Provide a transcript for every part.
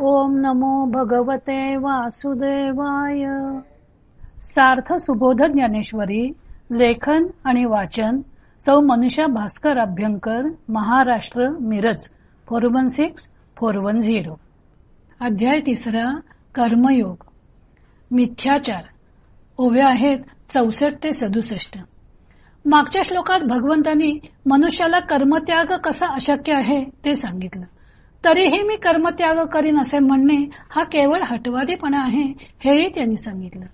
ओम नमो भगवते वासुदेवाय. सार्थ सुबोध ज्ञानेश्वरी लेखन आणि वाचन सौ Manusha Bhaskar Abhyankar Maharashtra Miraj four one six four one zero. अध्याय तिसरा कर्मयोग. मिथ्याचार. ओव्या आहेत चौसष्ट ते सदुसष्ट. मागच्या श्लोकात भगवंतांनी मनुष्याला कर्मत्याग कसा अशक्य आहे ते सांगितलं. तरीही मी कर्मत्याग करीन असे म्हणणे हा केवळ हटवादीपणा आहे हेही त्यांनी सांगितलं.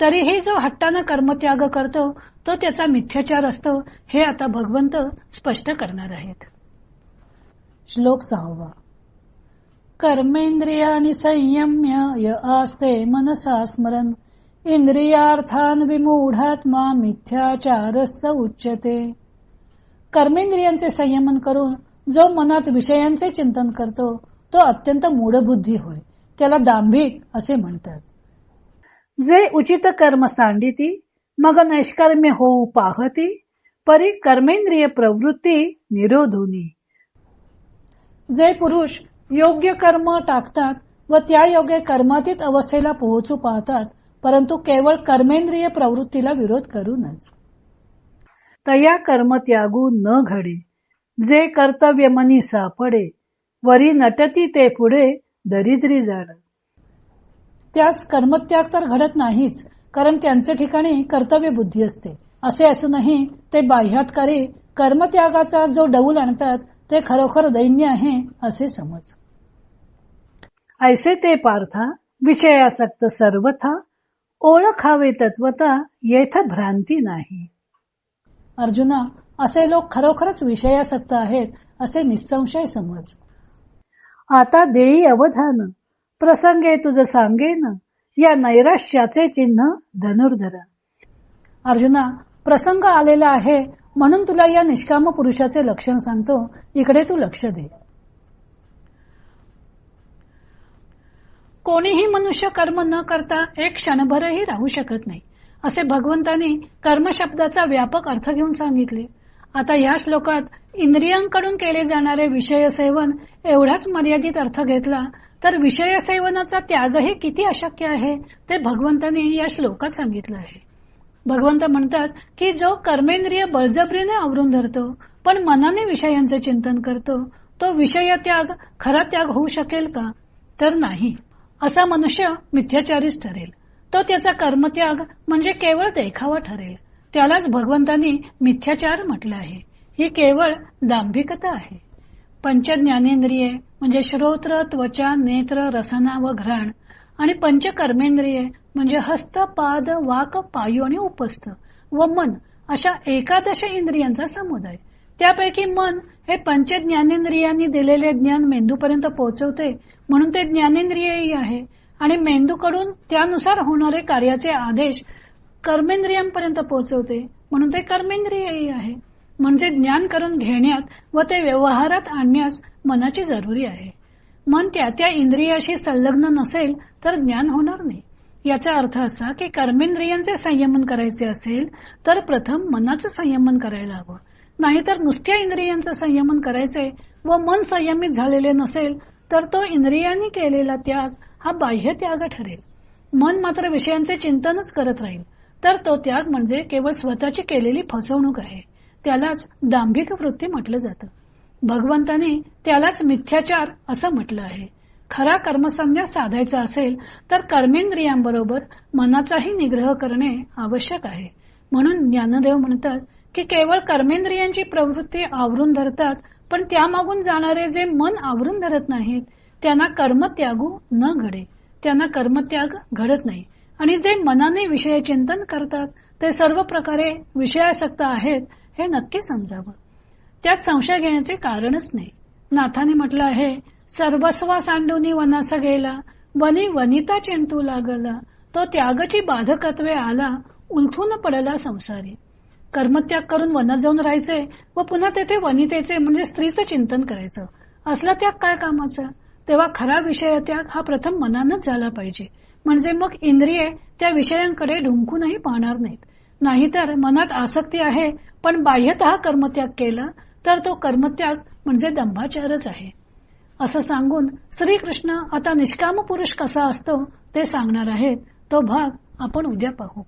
तरीही जो हट्टानं कर्मत्याग करतो तो त्याचा मिथ्याचार असतो हे आता भगवंत स्पष्ट करणार आहेत. श्लोक सहावा. कर्मेंद्रियाणी संयम्य य आस्ते मनसा स्मरण इंद्रियार्थान विमूढात्मा मिथ्याचारस उच्यते. कर्मेंद्रियांचे संयमन करून जो मनात विषयांचे चिंतन करतो तो अत्यंत मूढबुद्धी होय. त्याला दांभिक असे म्हणतात. जे उचित कर्म सांडिती मग नैष्कर्म्य होऊ पाहती परी कर्मेंद्रिय प्रवृत्ती निरोधोनी. जे पुरुष योग्य कर्म टाकतात व त्या योग्य कर्मातीत अवस्थेला पोहोचू पाहतात परंतु केवळ कर्मेंद्रिय प्रवृत्तीला विरोध करूनच. तया कर्म त्यागू न घडे. जे कर्तव्य मनी सापडे वरी नटती ते पुढे दरिद्री जाड त्यास कर्मत्याग तर घडत नाहीच कारण त्यांच्या ठिकाणी कर्तव्य बुद्धी असते. असे असूनही ते बाह्यातकारी कर्मत्यागाचा जो डौल आणतात ते खरोखर दैन्य आहे असे समज. ऐसे ते पार्था विषयासक्त सर्वथा ओळखावे तत्वता येथ भ्रांती नाही. अर्जुना असे लोक खरोखरच विषयासक्त आहेत असे निसंशय समज. आता देई अवधान प्रसंगे तुझ सांगेन या नैराश्याचे चिन्ह धनुर्धरा. अर्जुना प्रसंग आलेला आहे म्हणून तुला या निष्काम पुरुषाचे लक्षण सांगतो इकडे तू लक्ष दे. कोणीही मनुष्य कर्म न करता एक क्षणभरही राहू शकत नाही. असे भगवंतांनी कर्मशब्दाचा व्यापक अर्थ घेऊन सांगितले. आता या श्लोकात इंद्रियांकडून केले जाणारे विषय सेवन एवढाच मर्यादित अर्थ घेतला तर विषय सेवनाचा त्यागही किती अशक्य आहे ते भगवंतांनी या श्लोकात सांगितलं आहे. भगवंत म्हणतात की जो कर्मेंद्रिय बळजबरीने आवरून धरतो पण मनाने विषयांचे चिंतन करतो तो विषय त्याग खरा त्याग होऊ शकेल का? तर नाही. असा मनुष्य मिथ्याचारीच ठरेल. तो त्याचा कर्मत्याग म्हणजे केवळ देखावा ठरेल. त्यालाच भगवंतांनी मिथ्याचार म्हटलं आहे. ही केवळ दांभिकता आहे. पंचज्ञानेंद्रिये म्हणजे श्रोत्र त्वचा नेत्र रसना व घ्राण आणि पंच कर्मेंद्रिये म्हणजे हस्त पाद वाक पायू आणि उपस्थ व मन अशा एकादश इंद्रियांचा समुदाय. त्यापैकी मन हे पंच ज्ञानेंद्रियांनी दिलेले ज्ञान मेंदूपर्यंत पोहोचवते म्हणून ते ज्ञानेंद्रियही आहे. आणि मेंदूकडून त्यानुसार होणारे कार्याचे आदेश कर्मेंद्रियांपर्यंत पोहोचवते. म्हणून ते कर्मेंद्रियही आहे. म्हणजे ज्ञान करून घेण्यात व ते व्यवहारात आणण्यास मनाची जरुरी आहे. मन त्या त्या इंद्रियाशी संलग्न नसेल तर ज्ञान होणार नाही. याचा अर्थ असा की कर्मेंद्रियांचे संयमन करायचे असेल तर प्रथम मनाचं संयमन करायला हवं. नाहीतर नुसत्या इंद्रियांचं संयमन करायचे व मन संयमित झालेले नसेल तर तो इंद्रियांनी केलेला त्याग हा बाह्य त्याग ठरेल. मन मात्र विषयांचे चिंतनच करत राहील. तर तो त्याग म्हणजे केवळ स्वतःची केलेली फसवणूक आहे. त्यालाच दांभिक वृत्ती म्हटलं जातं. भगवंताने त्यालाच मिथ्याचार असं म्हटलं आहे. खरा कर्मसंन्यास साधायचा असेल तर कर्मेंद्रियांबरोबर मनाचाही निग्रह करणे आवश्यक आहे. म्हणून ज्ञानदेव म्हणतात की केवळ कर्मेंद्रियांची प्रवृत्ती आवरून धरतात पण त्यामागून जाणारे जे मन आवरून धरत नाहीत त्यांना कर्मत्यागू न घडे. त्यांना कर्मत्याग घडत नाही. आणि जे मनाने विषय चिंतन करतात ते सर्व प्रकारे विषयासक्त आहेत हे नक्की समजावं. त्यात संशय घेण्याचे कारणच नाही. नाथाने म्हटलं आहे सर्वस्वा सांडूनी वनास गेला वनी वनिता चिंतू लागला तो त्यागची बाधकत्वे आला उलथून पडला संसारी. कर्मत्याग करून वनात जाऊन राहायचे व पुन्हा तेथे वनितेचे म्हणजे स्त्रीचं चिंतन करायचं. असला त्याग काय कामाचा? तेव्हा खरा विषय त्याग हा प्रथम मनानच झाला पाहिजे. म्हणजे मग इंद्रिये त्या विषयांकडे ढुंकूनही पाहणार नाहीत. नाहीतर मनात आसक्ती आहे पण बाह्यत कर्मत्याग केला तर तो कर्मत्याग म्हणजे दंभाचारच आहे. असं सांगून श्रीकृष्ण आता निष्काम पुरुष कसा असतो ते सांगणार आहेत. तो भाग आपण उद्या पाहू.